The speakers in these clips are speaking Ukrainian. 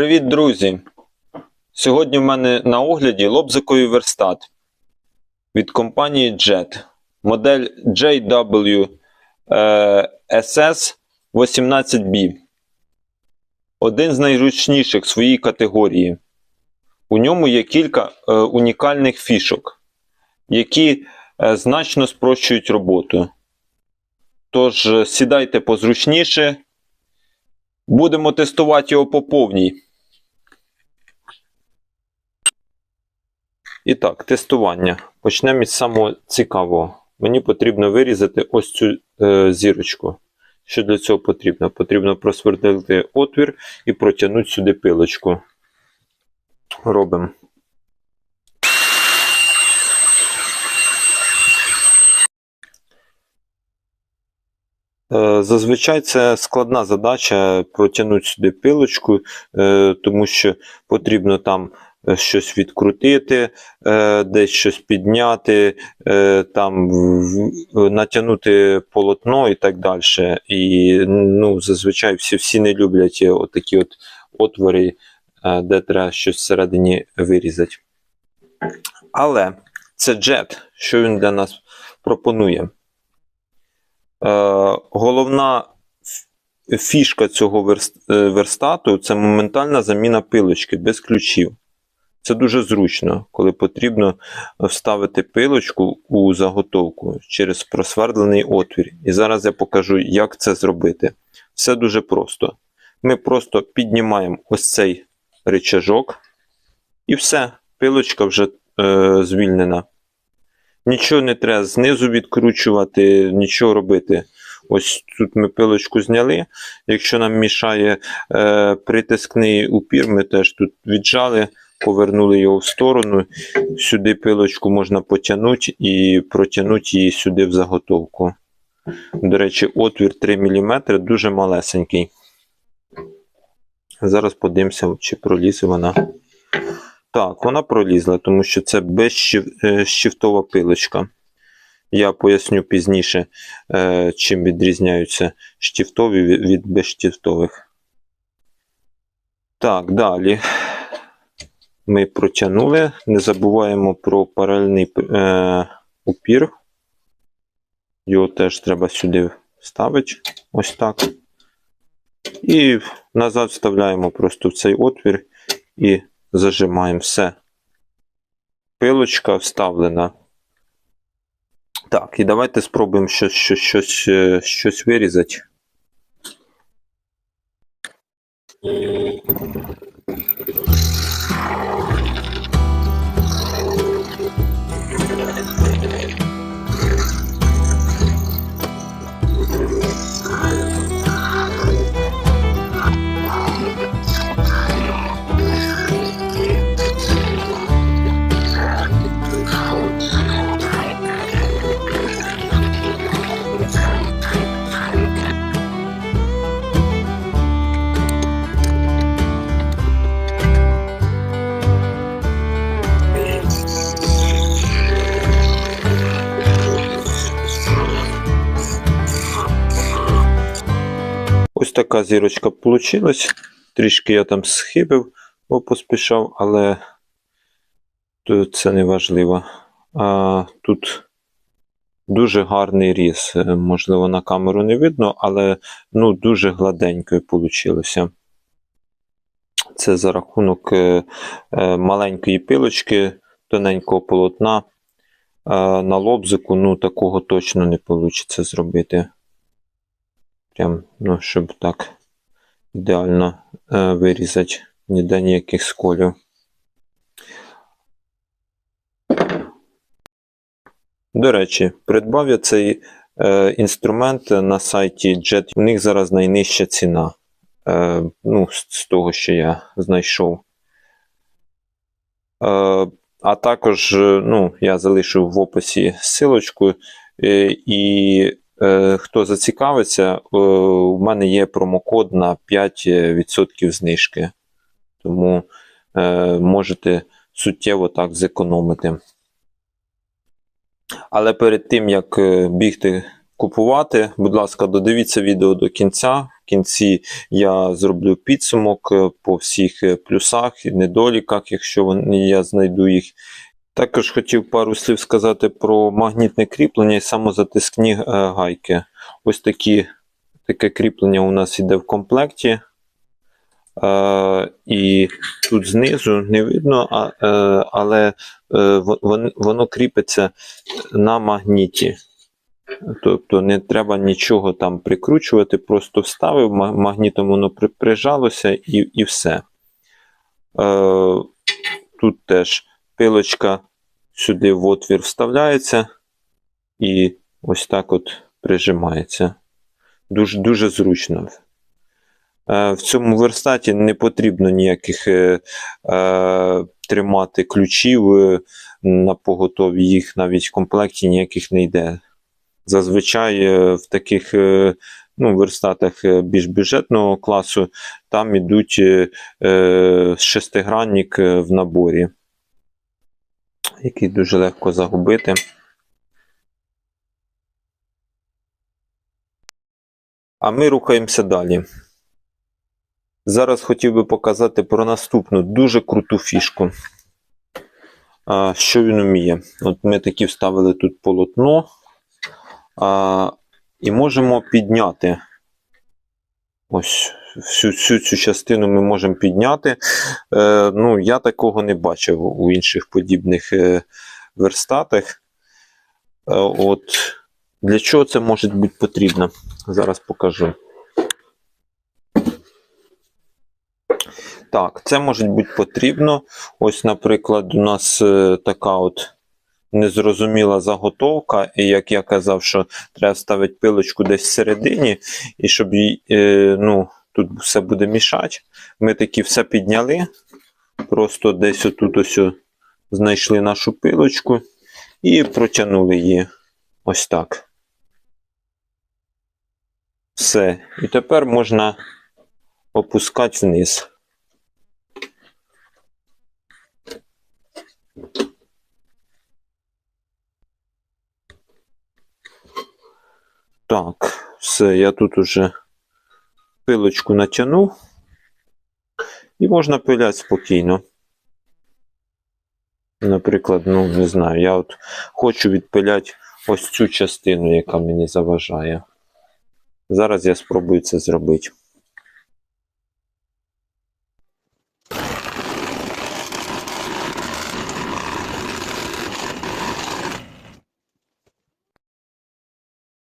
Привіт, друзі! Сьогодні в мене на огляді лобзиковий верстат від компанії JET. Модель JW е, SS 18B. Один з найручніших в своїй категорії. У ньому є кілька е, унікальних фішок, які е, значно спрощують роботу. Тож сідайте позручніше. Будемо тестувати його по повній. І так, тестування. Почнемо із самого цікавого. Мені потрібно вирізати ось цю е, зірочку. Що для цього потрібно? Потрібно просвердлити отвір і протягнути сюди пилочку. Робимо. Е, Зазвичай це складна задача протягнути сюди пилочку, е, тому що потрібно там щось відкрутити, е, десь щось підняти, е, там натягнути полотно і так далі. І ну, зазвичай всі, всі не люблять е, отакі от отвори, е, де треба щось всередині вирізати. Але це джет, що він для нас пропонує. Е, головна фішка цього е, верстату це моментальна заміна пилочки без ключів. Це дуже зручно, коли потрібно вставити пилочку у заготовку через просвердлений отвір. І зараз я покажу, як це зробити. Все дуже просто. Ми просто піднімаємо ось цей рычажок, і все, пилочка вже е, звільнена. Нічого не треба знизу відкручувати, нічого робити. Ось тут ми пилочку зняли. Якщо нам мішає е, притискний упір, ми теж тут віджали, повернули його в сторону. Сюди пилочку можна потягнути і протягнути її сюди в заготовку. До речі, отвір 3 мм дуже малесенький. Зараз подивимося, чи пролізе вона. Так, вона пролізла, тому що це безщифтова пилочка. Я поясню пізніше, е, чим відрізняються штифтові від безштифтових. Так, далі. Ми протягнули. Не забуваємо про паралельний е, упір. Його теж треба сюди вставити. Ось так. І назад вставляємо просто в цей отвір і зажимаємо все. Пилочка вставлена. Так, і давайте спробуємо щось, щось, щось, е, щось вирізати. Така зірочка вийшла. Трішки я там схибив, бо поспішав, але це не важливо. А, тут дуже гарний різ. Е, Можливо, на камеру не видно, але ну, дуже гладенько вийшло. Це за рахунок е, е, маленької пилочки, тоненького полотна. На лобзику ну, такого точно не вийде зробити. Прям, ну, щоб так ідеально е, вирізати, ніде ніяких сколів. До речі, придбав я цей е, інструмент на сайті Jet. У них зараз найнижча ціна. Е, ну, з, того, що я знайшов. Е, а також, е, ну, я залишив в описі силочку. Е, і хто зацікавиться, е, у мене є промокод на 5% знижки. Тому е, можете суттєво так зекономити. Але перед тим, як е, бігти купувати, будь ласка, додивіться відео до кінця. В кінці я зроблю підсумок е, по всіх е, плюсах і недоліках, якщо я знайду їх. Також хотів пару слів сказати про магнітне кріплення і самозатискні е, гайки. Ось такі, таке кріплення у нас йде в комплекті. Е, і тут знизу не видно, а, е, але е, воно, воно кріпиться на магніті. Тобто не треба нічого там прикручувати, просто вставив, магнітом воно при- прижалося і, і все. Е, тут теж пилочка сюди в отвір вставляється і ось так от прижимається. Дуже, дуже зручно. Е, В цьому верстаті не потрібно ніяких е, е, тримати ключів е, на поготові, їх навіть в комплекті ніяких не йде. Зазвичай в таких ну, верстатах більш бюджетного класу там ідуть е, шестигранник в наборі, який дуже легко загубити. А ми рухаємося далі. Зараз хотів би показати про наступну дуже круту фішку. А, що він вміє? От ми такі вставили тут полотно. А, і можемо підняти. Ось всю, всю цю частину ми можемо підняти. Е, ну, я такого не бачив у інших подібних е, верстатах. Е, от, для чого це може бути потрібно? Зараз покажу. Так, це може бути потрібно. Ось, наприклад, у нас е, така от незрозуміла заготовка, і як я казав, що треба ставити пилочку десь всередині, і щоб їй, е, ну, тут все буде мішати. Ми таки все підняли, просто десь отут ось знайшли нашу пилочку і протягнули її ось так. Все. І тепер можна опускати вниз. Так, все, я тут уже пилочку натягнув. І можна пиляти спокійно. Наприклад, ну не знаю, я от хочу відпиляти ось цю частину, яка мені заважає. Зараз я спробую це зробити.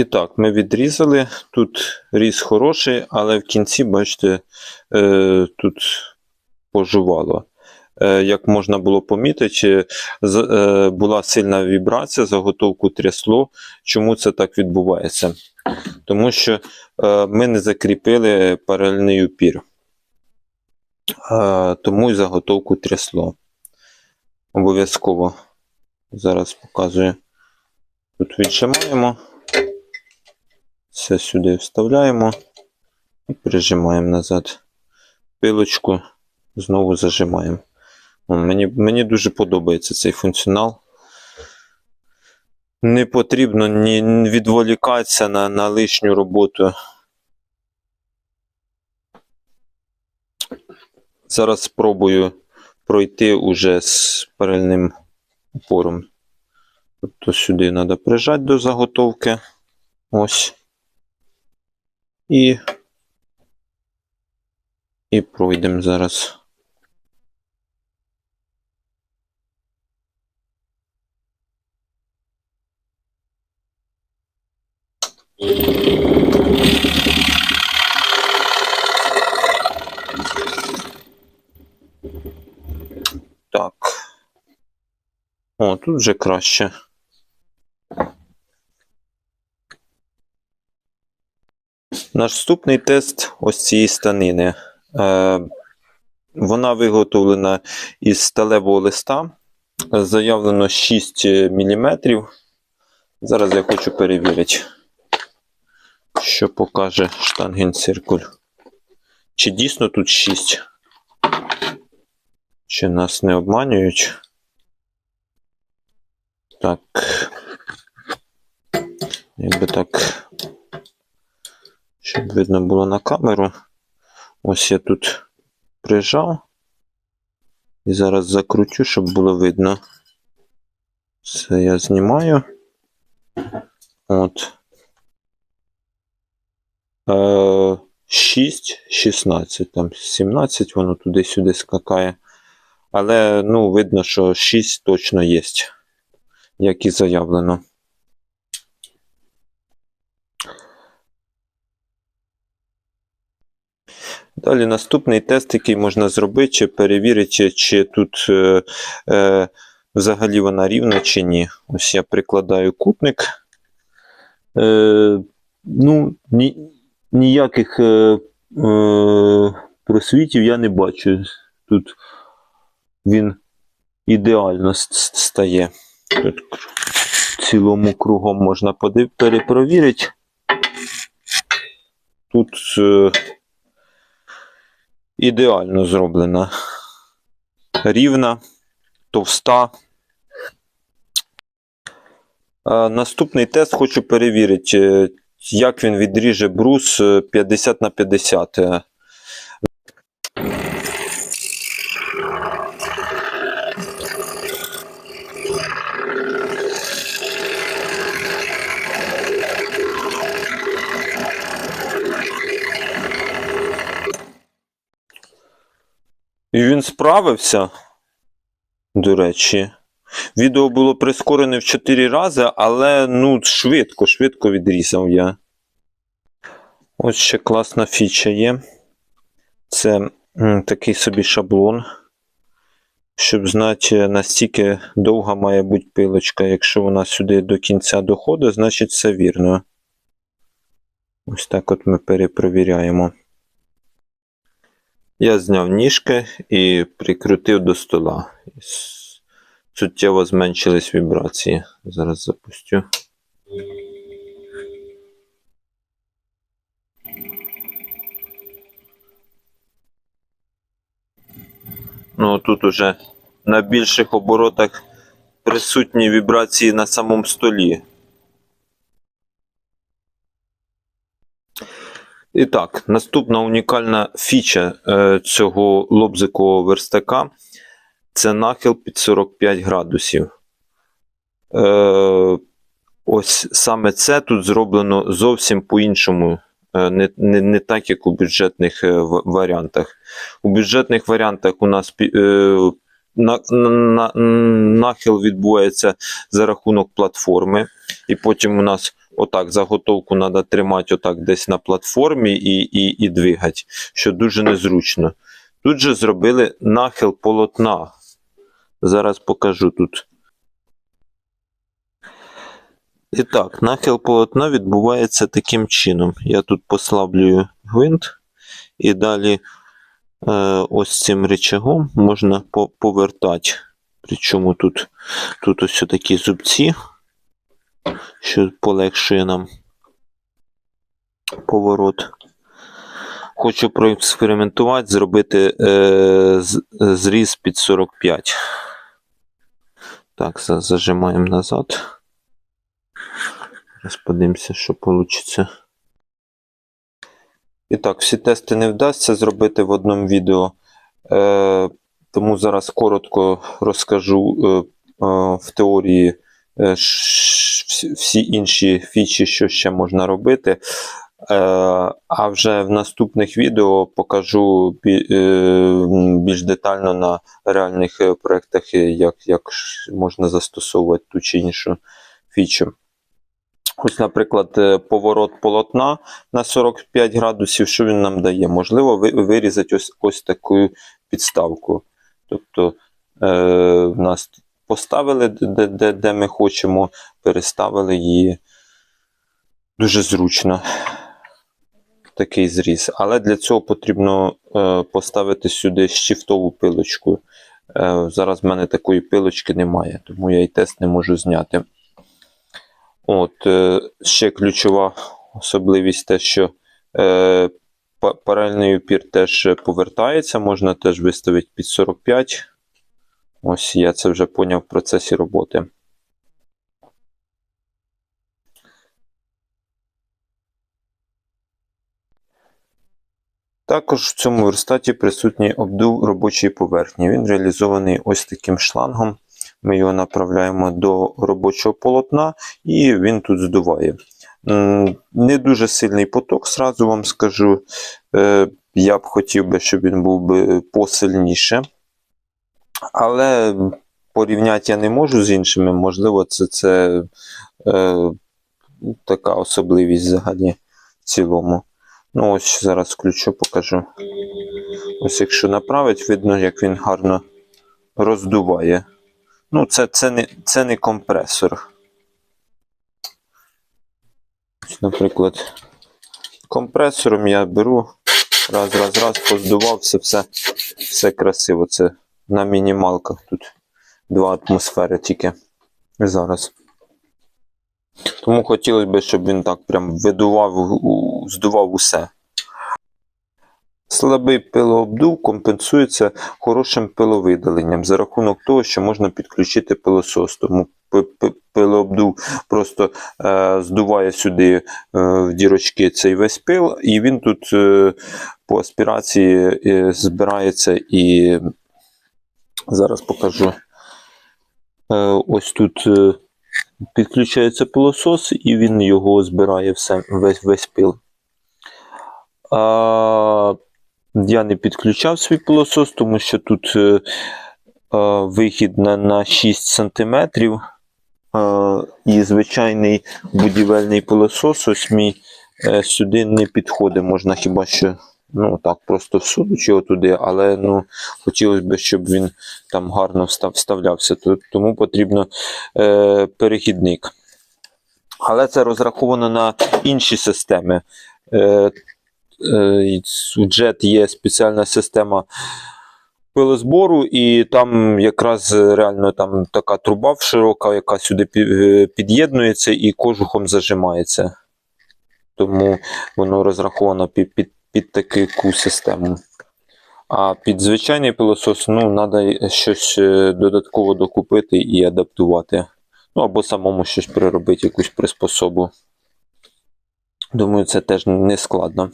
І так, ми відрізали. Тут різ хороший, але в кінці, бачите, е, тут пожувало. Е, як можна було помітити, е, була сильна вібрація, заготовку трясло. Чому це так відбувається? Тому що ми не закріпили паралельний упір. Тому і заготовку трясло. Обов'язково. Зараз показую. Тут віджимаємо. Все сюди вставляємо і прижимаємо назад. Пилочку знову зажимаємо. Мені, мені дуже подобається цей функціонал. Не потрібно ні відволікатися на, на лишню роботу. Зараз спробую пройти уже з паральним упором. Тобто сюди треба прижати до заготовки. Ось. І, і пройдемо зараз. Так. О, тут вже краще. Наступний тест ось цієї станини. Е, вона виготовлена із сталевого листа. Заявлено 6 мм. Зараз я хочу перевірити, що покаже штангенциркуль. Чи дійсно тут 6? Чи нас не обманюють? Так. Якби так, видно було на камеру. Ось я тут прижав. І зараз закручу, щоб було видно. Це я знімаю. От. Е, 6, 16, там 17, воно туди-сюди скакає. Але ну, видно, що 6 точно є, як і заявлено. Далі наступний тест, який можна зробити, чи перевірити, чи тут е, е, взагалі вона рівна чи ні. Ось я прикладаю кутник. Е, ну, ні, ніяких е, е, просвітів я не бачу. Тут він ідеально стає. Тут цілому кругом можна перепровірити. Тут е, ідеально зроблена. Рівна, товста. Е, Наступний тест хочу перевірити, е, як він відріже брус е, 50 на 50. Е, І він справився, до речі. Відео було прискорене в 4 рази, але ну, швидко, швидко відрізав я. Ось ще класна фіча є. Це м, такий собі шаблон. Щоб знати, настільки довга має бути пилочка. Якщо вона сюди до кінця доходить, значить все вірно. Ось так от ми перепровіряємо. Я зняв ніжки і прикрутив до стола. Суттєво зменшились вібрації. Зараз запустю. Ну, тут уже на більших оборотах присутні вібрації на самому столі. І так, наступна унікальна фіча е, цього лобзикового верстака це нахил під 45 градусів. Е, ось саме це тут зроблено зовсім по-іншому. Е, не, не, не так, як у бюджетних варіантах. У бюджетних варіантах у нас на, на, нахил відбувається за рахунок платформи, і потім у нас отак заготовку треба тримати отак десь на платформі і, і, і двигати, що дуже незручно. Тут же зробили нахил полотна. Зараз покажу тут. І так, нахил полотна відбувається таким чином. Я тут послаблюю гвинт, і далі е, ось цим рычагом можна повертати. Причому тут, тут ось такі зубці, що полегшує нам поворот. Хочу проекспериментувати, зробити е, зріз під 45. Так, зажимаємо назад. Зараз подивимося, що вийде. І так, всі тести не вдасться зробити в одному відео. Е, тому зараз коротко розкажу е, е, в теорії всі, всі інші фічі, що ще можна робити. Е, а вже в наступних відео покажу е, більш детально на реальних е, проєктах, е, як, як можна застосовувати ту чи іншу фічу. Ось, наприклад, е, поворот полотна на 45 градусів, що він нам дає? Можливо, вирізати ось, ось таку підставку. Тобто е, в нас поставили, де, де, де ми хочемо, переставили її дуже зручно. Такий зріз. Але для цього потрібно е, поставити сюди щифтову пилочку. Е, зараз в мене такої пилочки немає, тому я і тест не можу зняти. От, е, ще ключова особливість те, що е, па- паралельний упір теж повертається, можна теж виставити під 45. Ось я це вже поняв в процесі роботи. Також в цьому верстаті присутній обдув робочої поверхні. Він реалізований ось таким шлангом. Ми його направляємо до робочого полотна, і він тут здуває. Не дуже сильний поток, зразу вам скажу. Е, я б хотів би, щоб він був би посильніше. Але порівняти я не можу з іншими. Можливо, це, це е, така особливість взагалі в цілому. Ну, ось зараз включу, покажу. Ось якщо направить, видно, як він гарно роздуває. Ну, це, це, не, це не компресор. Наприклад, компресором я беру, раз, раз, раз, поздувався, все, все красиво. Це на мінімалках тут два атмосфери тільки зараз. Тому хотілося б, щоб він так прям видував, здував усе. Слабий пилообдув компенсується хорошим пиловидаленням за рахунок того, що можна підключити пилосос. Тому пи- пи- пилообдув просто е, здуває сюди е, в дірочки цей весь пил, і він тут е, по аспірації е, збирається і зараз покажу. Е, ось тут е, підключається пилосос, і він його збирає все, весь, весь пил. А, я не підключав свій пилосос, тому що тут е, е, вихід на, на 6 см. Е, і звичайний будівельний пилосос, ось мій сюди не підходить. Можна хіба що ну, так, просто всунути його туди, але ну, хотілося б, щоб він там гарно вставлявся. Тому потрібно е, перехідник. Але це розраховано на інші системи. Е, е, у JET є спеціальна система пилозбору, і там якраз е, реально там така труба широка, яка сюди е, під'єднується і кожухом зажимається. Тому воно розраховано під, під, під таку систему. А під звичайний пилосос, ну, треба щось е, додатково докупити і адаптувати. Ну, або самому щось приробити, якусь приспособу. Думаю, це теж не складно.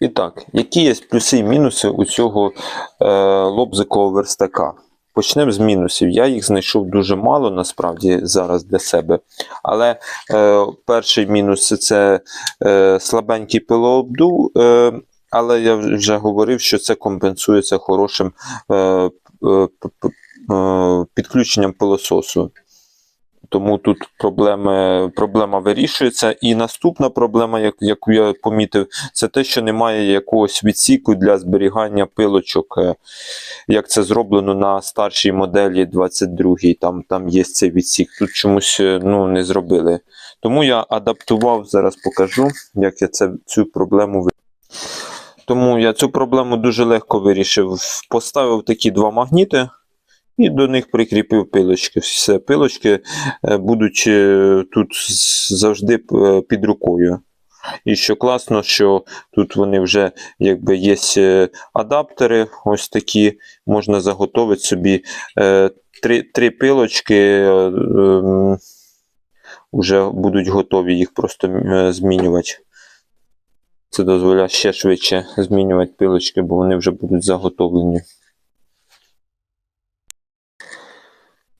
І так, які є плюси і мінуси у цього е, лобзикового верстака? Почнемо з мінусів. Я їх знайшов дуже мало насправді зараз для себе. Але е, перший мінус це е, слабенький пилообдув. Е, але я вже говорив, що це компенсується хорошим е, е, підключенням пилососу. Тому тут проблеми, проблема вирішується. І наступна проблема, як- яку я помітив, це те, що немає якогось відсіку для зберігання пилочок, е, як це зроблено на старшій моделі 22 там, там є цей відсік. Тут чомусь е, ну, не зробили. Тому я адаптував, зараз покажу, як я це, цю проблему вирішив. Тому я цю проблему дуже легко вирішив. Поставив такі два магніти. І до них прикріпив пилочки. Все, пилочки е, будуть е, тут завжди е, під рукою. І що класно, що тут вони вже якби є адаптери, ось такі, можна заготовити собі три, три пилочки, е, ем, вже будуть готові їх просто змінювати. Це дозволяє ще швидше змінювати пилочки, бо вони вже будуть заготовлені.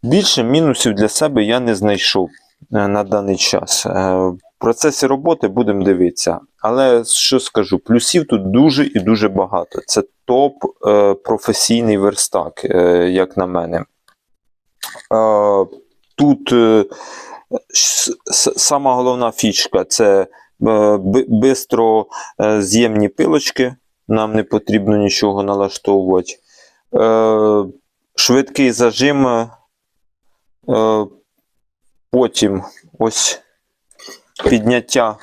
Більше мінусів для себе я не знайшов е, на даний час. Е, В процесі роботи будемо дивитися. Але що скажу, плюсів тут дуже і дуже багато. Це топ е, професійний верстак, як на мене. Тут сама головна фішка це швидко з'ємні пилочки. Нам не потрібно нічого налаштовувати. Швидкий зажим. Е, Е, Потім ось підняття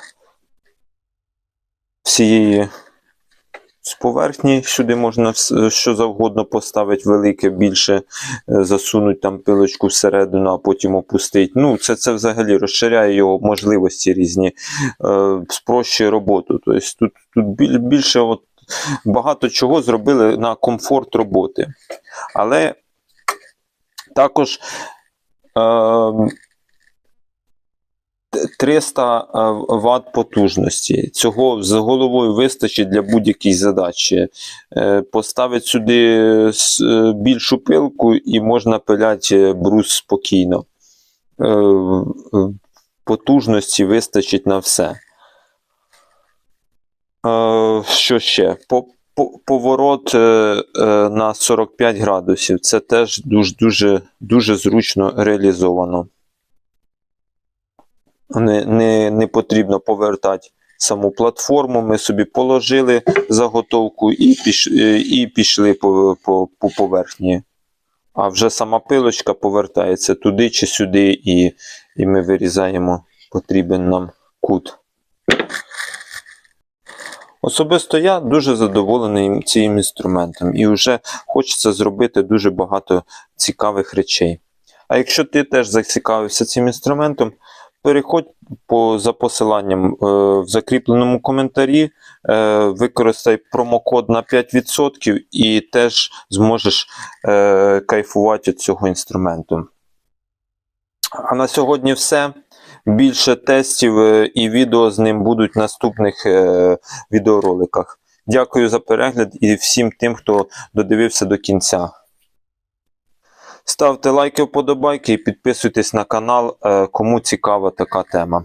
всієї з поверхні. Сюди можна вс- що завгодно поставити велике, більше, е, засунути там пилочку всередину, а потім опустити. Ну, це, це взагалі розширяє його можливості різні, е, спрощує роботу. Тобто тут, тут більше от, багато чого зробили на комфорт роботи. Але також 300 е, Вт потужності. Цього з головою вистачить для будь-якої задачі. Е, Поставити сюди е, більшу пилку і можна пиляти брус спокійно. Потужності вистачить на все. Що ще? По- Поворот е, е, на 45 градусів. Це теж дуже, дуже, дуже зручно реалізовано. Не, не, не потрібно повертати саму платформу. Ми собі положили заготовку і, піш, е, і пішли по, по, по поверхні. А вже сама пилочка повертається туди чи сюди, і, і ми вирізаємо потрібен нам кут. Особисто я дуже задоволений цим інструментом і вже хочеться зробити дуже багато цікавих речей. А якщо ти теж зацікавився цим інструментом, переходь по, за посиланням е, в закріпленому коментарі, е, використай промокод на 5% і теж зможеш е, кайфувати від цього інструменту. А на сьогодні все. Більше тестів е, і відео з ним будуть в наступних е, відеороликах. Дякую за перегляд і всім тим, хто додивився до кінця. Ставте лайки, вподобайки і підписуйтесь на канал, е, кому цікава така тема.